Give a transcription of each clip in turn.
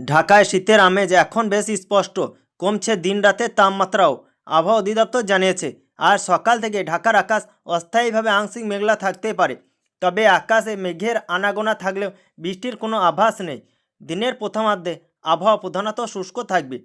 ঢাকায় শীতের আমেজ এখন বেশ স্পষ্ট। কমছে দিনরাতের তাপমাত্রাও, আবহাওয়া অধিদপ্তর জানিয়েছে। আর সকাল থেকে ঢাকার আকাশ অস্থায়ীভাবে আংশিক মেঘলা থাকতে পারে। তবে আকাশে মেঘের আনাগোনা থাকলেও বৃষ্টির কোনো আভাস নেই। দিনের প্রথমার্ধে আবহাওয়া প্রধানত শুষ্ক থাকবে।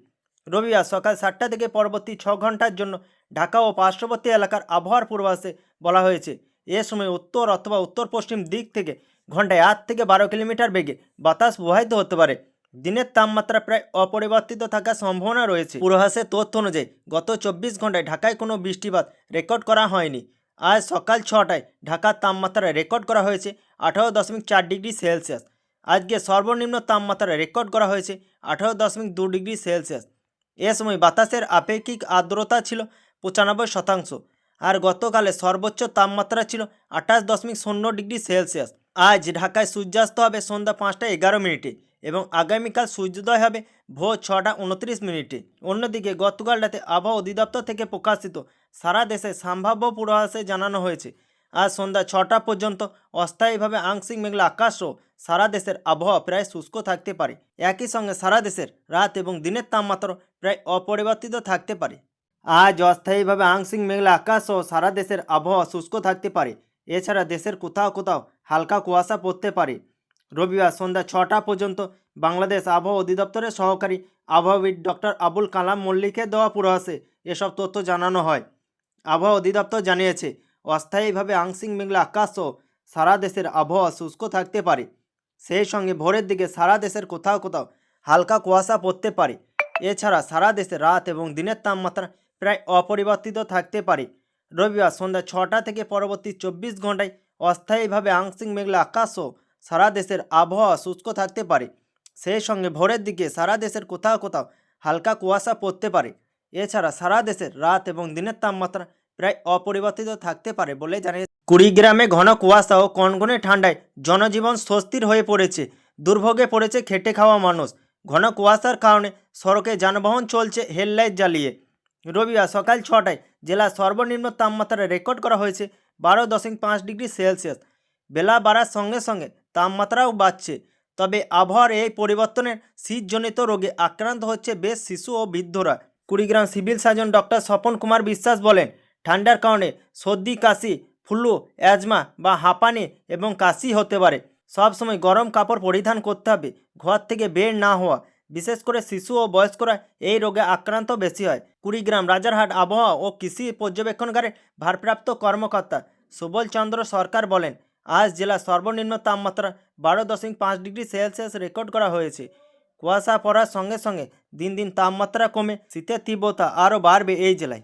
রবিবার সকাল সাতটা থেকে পরবর্তী ছ ঘণ্টার জন্য ঢাকা ও পার্শ্ববর্তী এলাকার আবহাওয়ার পূর্বাভাসে বলা হয়েছে। এ সময় উত্তর অথবা উত্তর পশ্চিম দিক থেকে ঘন্টায় আট থেকে বারো কিলোমিটার বেগে বাতাস প্রবাহিত হতে পারে। দিনের তাপমাত্রা প্রায় অপরিবর্তিত থাকার সম্ভাবনা রয়েছে। পূর্বাভাসের তথ্য অনুযায়ী, গত চব্বিশ ঘন্টায় ঢাকায় কোনো বৃষ্টিপাত রেকর্ড করা হয়নি। আজ সকাল ছটায় ঢাকার তাপমাত্রা রেকর্ড করা হয়েছে আঠারো দশমিক চার ডিগ্রি সেলসিয়াস। আজকে সর্বনিম্ন তাপমাত্রা রেকর্ড করা হয়েছে আঠারো দশমিক দু ডিগ্রি সেলসিয়াস। এ সময় বাতাসের আপেক্ষিক আর্দ্রতা ছিল পঁচানব্বই শতাংশ আর গতকালে সর্বোচ্চ তাপমাত্রা ছিল আঠাশ দশমিক শূন্য ডিগ্রি সেলসিয়াস। আজ ঢাকায় সূর্যাস্ত হবে সন্ধ্যা পাঁচটা এগারো মিনিটে। এবং আগামীকাল সূর্যোদয় হবে ভোর ছটা উনত্রিশ মিনিটে। অন্যদিকে গতকাল রাতে আবহাওয়া অধিদপ্তর থেকে প্রকাশিত সারা দেশে সম্ভাব্য পূর্বাভাসে জানানো হয়েছে, আজ সন্ধ্যা ছটা পর্যন্ত অস্থায়ীভাবে আংশিক মেঘলা আকাশ ও সারা দেশের আবহাওয়া প্রায় শুষ্ক থাকতে পারে। একই সঙ্গে সারা দেশের রাত এবং দিনের তাপমাত্রা প্রায় অপরিবর্তিত থাকতে পারে। আজ অস্থায়ীভাবে আংশিক মেঘলা আকাশ ও সারা দেশের আবহাওয়া শুষ্ক থাকতে পারে। এছাড়া দেশের কোথাও কোথাও হালকা কুয়াশা পড়তে পারে। রবিবার সন্ধ্যা ছটা পর্যন্ত বাংলাদেশ আবহাওয়া অধিদপ্তরের সহকারী আবহাওয়াবিদ ডক্টর আবুল কালাম মল্লিকের দেওয়া পূর্বাভাসে এসব তথ্য জানানো হয়। আবহাওয়া অধিদপ্তর জানিয়েছে, অস্থায়ীভাবে আংশিক মেঘলা আকাশ ও সারা দেশের আবহাওয়া শুষ্ক থাকতে পারে। সেই সঙ্গে ভোরের দিকে সারা দেশের কোথাও কোথাও হালকা কুয়াশা পড়তে পারে। এছাড়া সারা দেশে রাত এবং দিনের তাপমাত্রা প্রায় অপরিবর্তিত থাকতে পারে। রবিবার সন্ধ্যা ছটা থেকে পরবর্তী চব্বিশ ঘন্টায় অস্থায়ীভাবে আংশিক মেঘলা আকাশ ও সারা দেশের আবহাওয়া শুষ্ক থাকতে পারে। সেই সঙ্গে ভোরের দিকে সারা দেশের কোথাও কোথাও হালকা কুয়াশা পড়তে পারে। এছাড়া সারা দেশের রাত এবং দিনের তাপমাত্রা প্রায় অপরিবর্তিত থাকতে পারে বলে জানিয়েছে কুড়িগ্রামে ঘন কুয়াশা ও কনকনে ঠান্ডায় জনজীবন স্বস্তির হয়ে পড়েছে। দুর্ভোগে পড়েছে খেটে খাওয়া মানুষ। ঘন কুয়াশার কারণে সড়কে যানবাহন চলছে হেডলাইট জ্বালিয়ে। রবিবার সকাল ছটায় জেলার সর্বনিম্ন তাপমাত্রা রেকর্ড করা হয়েছে বারো দশমিক পাঁচ ডিগ্রি সেলসিয়াস। বেলা বাড়ার সঙ্গে সঙ্গে তাপমাত্রাও বাড়ছে। তবে আবহাওয়ার এই পরিবর্তনের শীতজনিত রোগে আক্রান্ত হচ্ছে বেশ শিশু ও বৃদ্ধরা। Kurigram civil surgeon doctor Swapan Kumar Biswas বলেন, ঠান্ডার কারণে সর্দি, কাশি, ফ্লু, অ্যাজমা বা হাঁপানি এবং কাশি হতে পারে। সবসময় গরম কাপড় পরিধান করতে হবে, ঘর থেকে বের না হওয়া। বিশেষ করে শিশু ও বয়স্করা এই রোগে আক্রান্ত বেশি হয়। কুড়িগ্রাম রাজারহাট আবহাওয়া ও কৃষি পর্যবেক্ষণকারের ভারপ্রাপ্ত কর্মকর্তা সুবল চন্দ্র সরকার বলেন আজ জেলার সর্বনিম্ন তাপমাত্রা বারো দশমিক পাঁচ ডিগ্রি সেলসিয়াস রেকর্ড করা হয়েছে। কুয়াশা পড়ার সঙ্গে সঙ্গে দিন দিন তাপমাত্রা কমে, শীতের তীব্রতা আরও বাড়বে এই জেলায়।